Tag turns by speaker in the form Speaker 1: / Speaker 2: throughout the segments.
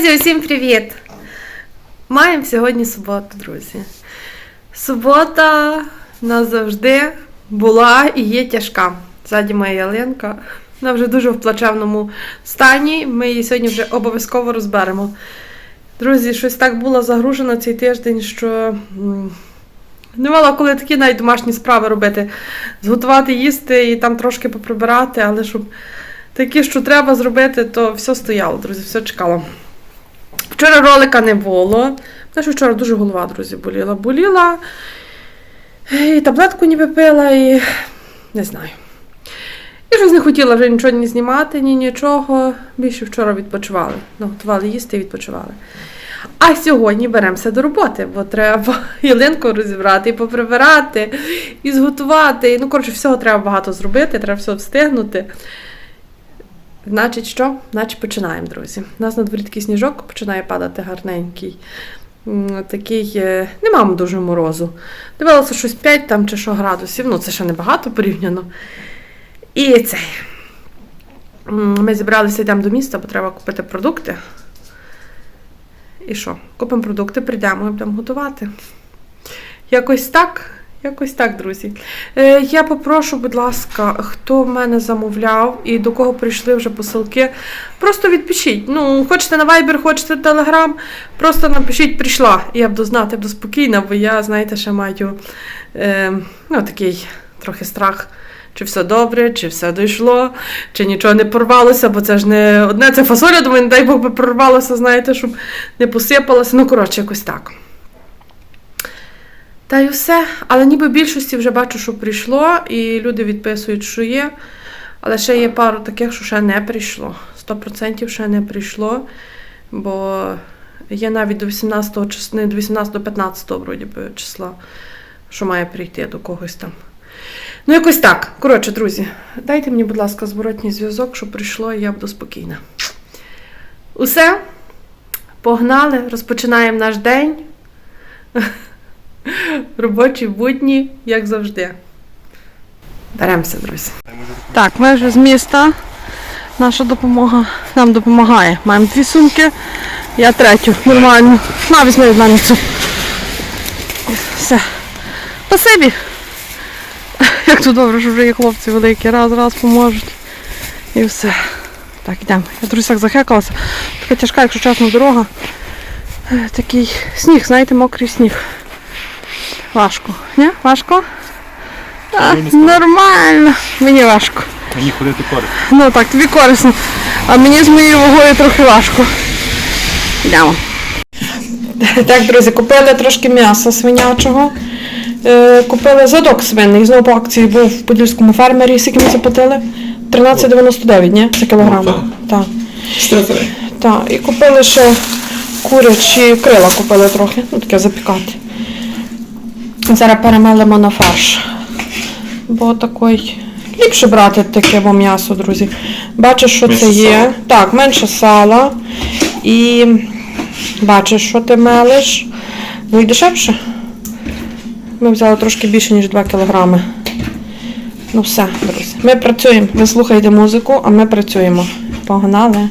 Speaker 1: Друзі, усім привіт! Маємо сьогодні суботу, друзі. Субота назавжди була і є тяжка. Ззаді моя ялинка. Вона вже дуже в плачевному стані. Ми її сьогодні вже обов'язково розберемо. Друзі, щось так було загружено цей тиждень, що не мала коли такі навіть домашні справи робити. Зготувати, їсти і там трошки поприбирати, але щоб такі, що треба зробити, то все стояло, друзі, все чекало. Вчора ролика не було. Тому що вчора дуже голова, друзі, боліла. Боліла. І таблетку ніби пила, і не знаю. І щось не хотіла вже нічого ні знімати, ні нічого. Більше вчора відпочивали. Наготували їсти і відпочивали. А сьогодні беремося до роботи, бо треба ялинку розібрати, і поприбирати, і зготувати. Ну, коротше, всього треба багато зробити, треба все встигнути. Значить, що? Значить, починаємо, друзі. У нас на дворі такий сніжок починає падати гарненький. Такий, е, не маємо дуже морозу. Дивилася щось 5 там чи що градусів. Ну, це ще небагато порівняно. І цей. Ми зібралися, йдемо до міста, бо треба купити продукти. І що? Купимо продукти, прийдемо і будемо готувати. Якось так. Якось так, друзі. Е, я попрошу, будь ласка, хто в мене замовляв і до кого прийшли вже посилки, просто відпишіть. Ну, хочете на Viber, хочете Telegram, просто напишіть, прийшла. Я буду знати, буду спокійна, бо я, знаєте, ще маю е, ну, такий трохи страх. Чи все добре, чи все дійшло, чи нічого не порвалося, бо це ж не одне це фасоля, думаю, не дай Бог би прорвалося, знаєте, щоб не посипалося. Ну, коротше, якось так. Та й все. Але ніби більшості вже бачу, що прийшло, і люди відписують, що є. Але ще є пару таких, що ще не прийшло. 100% ще не прийшло. Бо є навіть до 18 числа, не до 18 до 15 вроді би, числа, що має прийти до когось там. Ну, якось так. Коротше, друзі, дайте мені, будь ласка, зворотній зв'язок, щоб прийшло, і я буду спокійна. Усе. Погнали, розпочинаємо наш день. Робочі будні, як завжди. Беремося, друзі. Так, ми вже з міста. Наша допомога нам допомагає. Маємо дві сумки, я третю. Нормально. На, візьми від мене цю. Все. Спасибі. Як тут добре, що вже є хлопці великі, раз, раз поможуть. І все. Так, йдемо. Я друзі так захекалася. Така тяжка, якщо чесно, дорога. Е, Такий сніг, знаєте, мокрий сніг. Важко. Ні? Важко? А,
Speaker 2: Мені не скажу.
Speaker 1: нормально. Мені важко.
Speaker 2: Мені ходити корисно.
Speaker 1: Ну так, тобі корисно. А мені з моєю вагою трохи важко. Йдемо. Так, друзі, купили трошки м'яса свинячого. Е, купили задок свинний. Знову по акції був в подільському фермері. Скільки ми заплатили? 13,99, ні? За кілограм.
Speaker 2: Ну,
Speaker 1: так.
Speaker 2: Що?
Speaker 1: Так, і купили ще курячі крила купили трохи, ну таке запікати. Зараз перемелимо на фарш. Бо такий ліпше брати таке бо м'ясо, друзі. Бачиш, що
Speaker 2: Менше
Speaker 1: це є.
Speaker 2: сала.
Speaker 1: Так, менше сала. І бачиш, що ти мелиш. Ну і дешевше. Ми взяли трошки більше, ніж 2 кілограми. Ну все, друзі. Ми працюємо. Ви слухаєте музику, а ми працюємо. Погнали.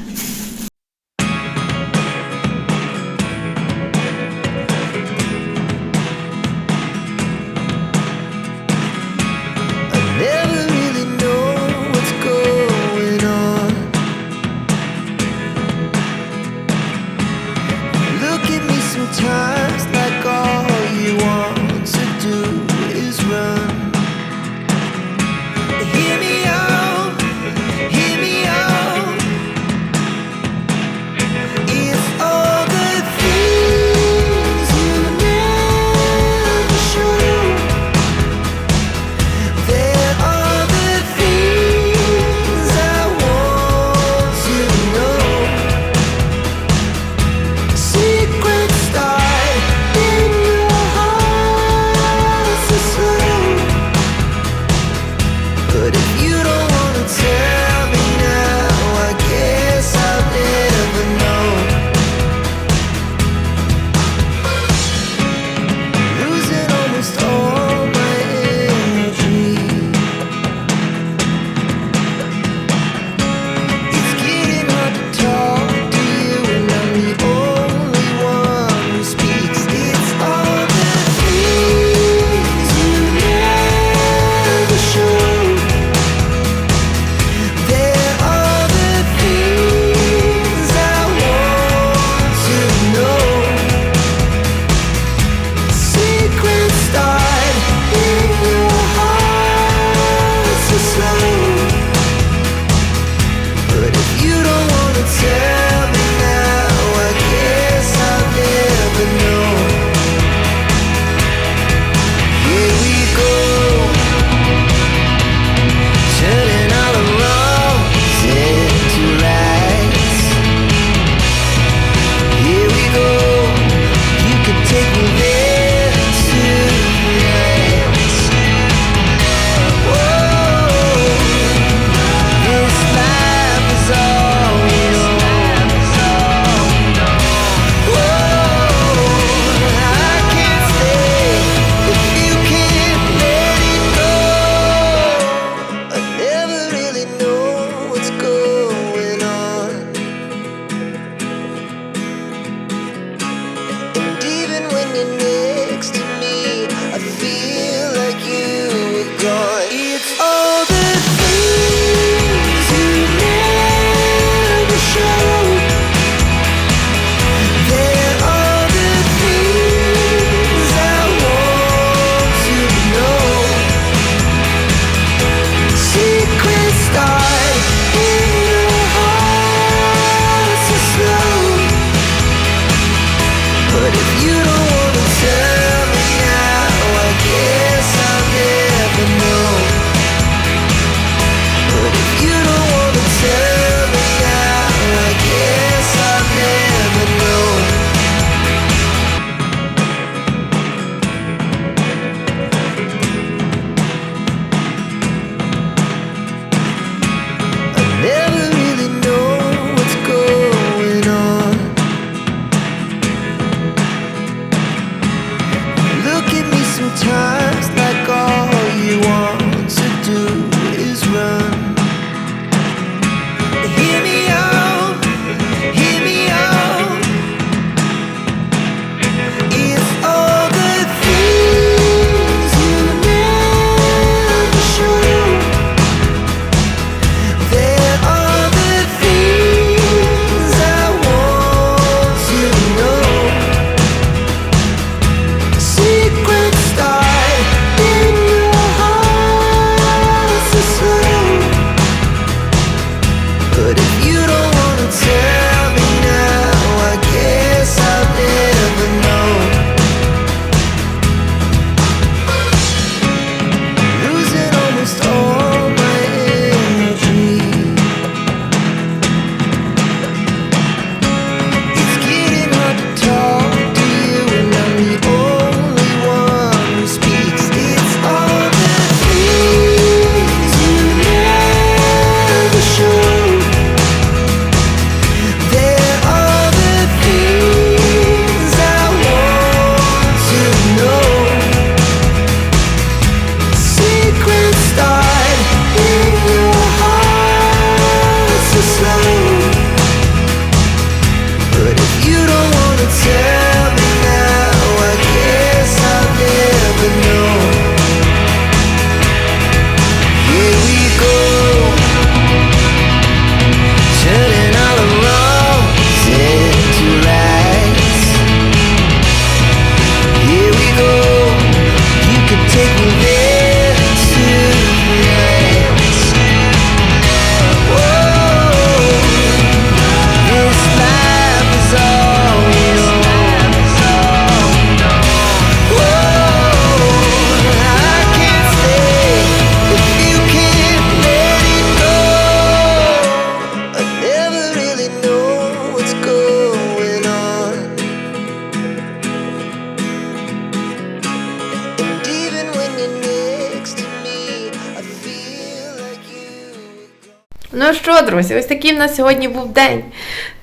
Speaker 1: Друзі, ось такий в нас сьогодні був день.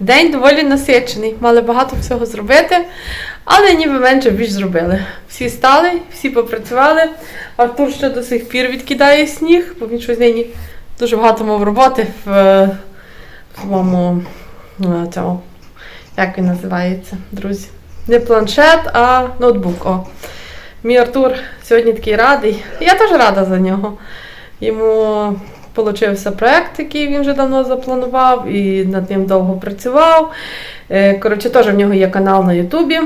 Speaker 1: День доволі насичений. Мали багато всього зробити, але ніби менше більш зробили. Всі стали, всі попрацювали. Артур ще до сих пір відкидає сніг, бо він щось нині дуже багато мав роботи в, е, в своєму е, цьому, як він називається, друзі. Не планшет, а ноутбук. О. Мій Артур сьогодні такий радий. Я теж рада за нього. Йому получився проект, який він вже давно запланував, і над ним довго працював. Е, Коротше, теж в нього є канал на Ютубі.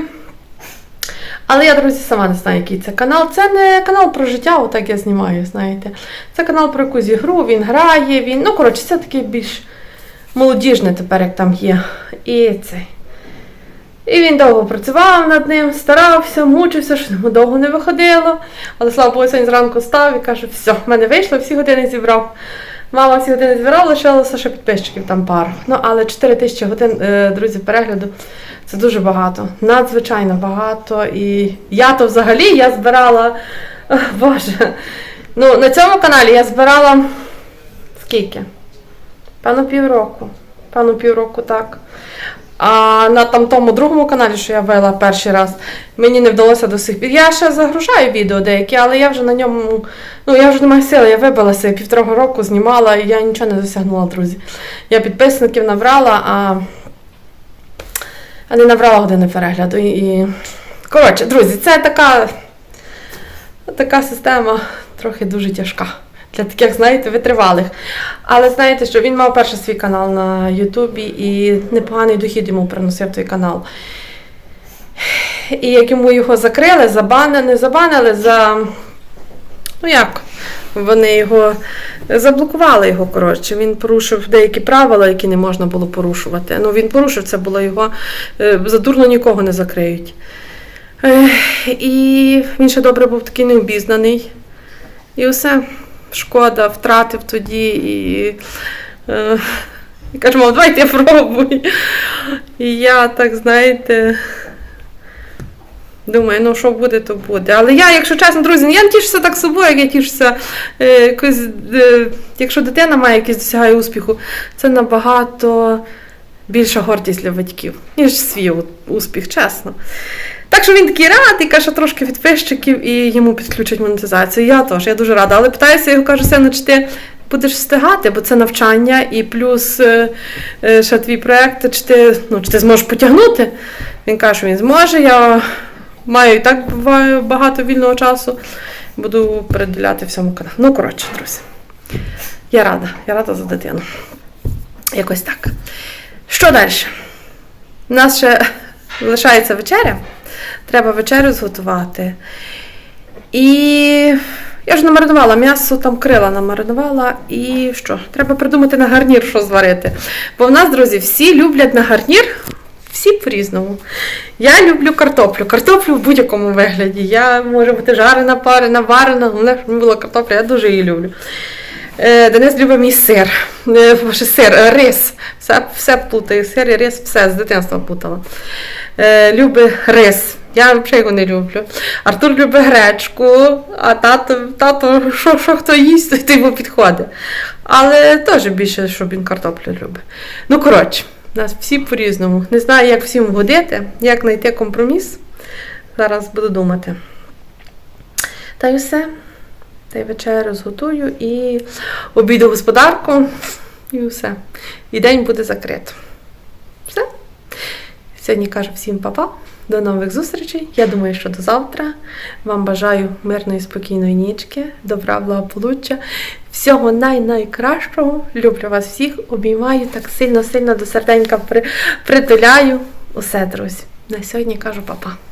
Speaker 1: Але я, друзі, сама не знаю, який це канал. Це не канал про життя, отак я знімаю, знаєте. Це канал про якусь ігру, він грає, він. Ну, коротше, це такий більш молодіжний тепер, як там є. І цей. І він довго працював над ним, старався, мучився, що йому довго не виходило. Але слава Богу, сьогодні зранку став і каже, все, в мене вийшло, всі години зібрав. Мама всі години збирав, лишилося ще підписчиків там пару. Ну, але 4 тисячі годин, е, друзі, перегляду це дуже багато. Надзвичайно багато. І я то взагалі я збирала. Ох, Боже. Ну, на цьому каналі я збирала скільки? Певно, півроку. Певно, півроку, так. А на там тому другому каналі, що я вела перший раз, мені не вдалося до сих пір. Я ще загружаю відео деякі, але я вже на ньому, ну я вже не маю сили, я вибилася, півтора року знімала, і я нічого не досягнула, друзі. Я підписників набрала, а, а не набрала години перегляду. І... Коротше, друзі, це така, така система трохи дуже тяжка. Для таких, знаєте, витривалих. Але знаєте, що він мав перший свій канал на Ютубі і непоганий дохід йому приносив той канал. І як йому його закрили, забанили, не забанили за. Ну як? Вони його заблокували його, коротше. Він порушив деякі правила, які не можна було порушувати. Ну, він порушив, це було його. е, Задурно нікого не закриють. І він ще добре був такий необізнаний. І все. Шкода, втратив тоді і. Е, і каже, мав, давай ти пробуй. І я так, знаєте. Думаю, ну що буде, то буде. Але я, якщо чесно, друзі, я не тішуся так собою, як я тішуся. Е, якось, е, якщо дитина має якийсь досягає успіху, це набагато більша гордість для батьків, ніж свій успіх, чесно. Так що він такий радий, каже, трошки підписчиків і йому підключать монетизацію. Я теж, я дуже рада. Але питаюся, його кажу, сину, чи ти будеш встигати, бо це навчання і плюс е, е, ще твій проєкт, чи ти, ну, чи ти зможеш потягнути? Він каже, що він зможе. Я маю і так буває багато вільного часу. Буду приділяти всьому каналу. Ну, коротше, друзі. Я рада, я рада за дитину. Якось так. Що далі? У нас ще лишається вечеря. Треба вечерю зготувати. І Я ж намаринувала м'ясо, там крила намаринувала. І що? Треба придумати на гарнір, що зварити. Бо в нас, друзі, всі люблять на гарнір. Всі по-різному. Я люблю картоплю. Картоплю в будь-якому вигляді. Я може бути жарена, парена, варена, головне, щоб була картопля, я дуже її люблю. Е, Денис любить мій сир. Е, сир, рис. Все, все плутаю. Сир і рис, все з дитинства плутала. Е, любить рис. Я взагалі його не люблю. Артур любить гречку, а тато, тато що, що хто їсть, то йому підходить. Але теж більше, щоб він картоплю любить. Ну, коротше, нас всі по-різному. Не знаю, як всім годити, як знайти компроміс. Зараз буду думати. Та й все. Та й вечерю зготую і обіду господарку, і все. І день буде закрито. Все. Сьогодні кажу всім па-па. До нових зустрічей. Я думаю, що до завтра. Вам бажаю мирної, спокійної нічки, добра, благополуччя, всього най-найкращого. Люблю вас всіх, обіймаю так сильно-сильно до серденька при, притуляю. Усе, друзі. На сьогодні кажу па-па.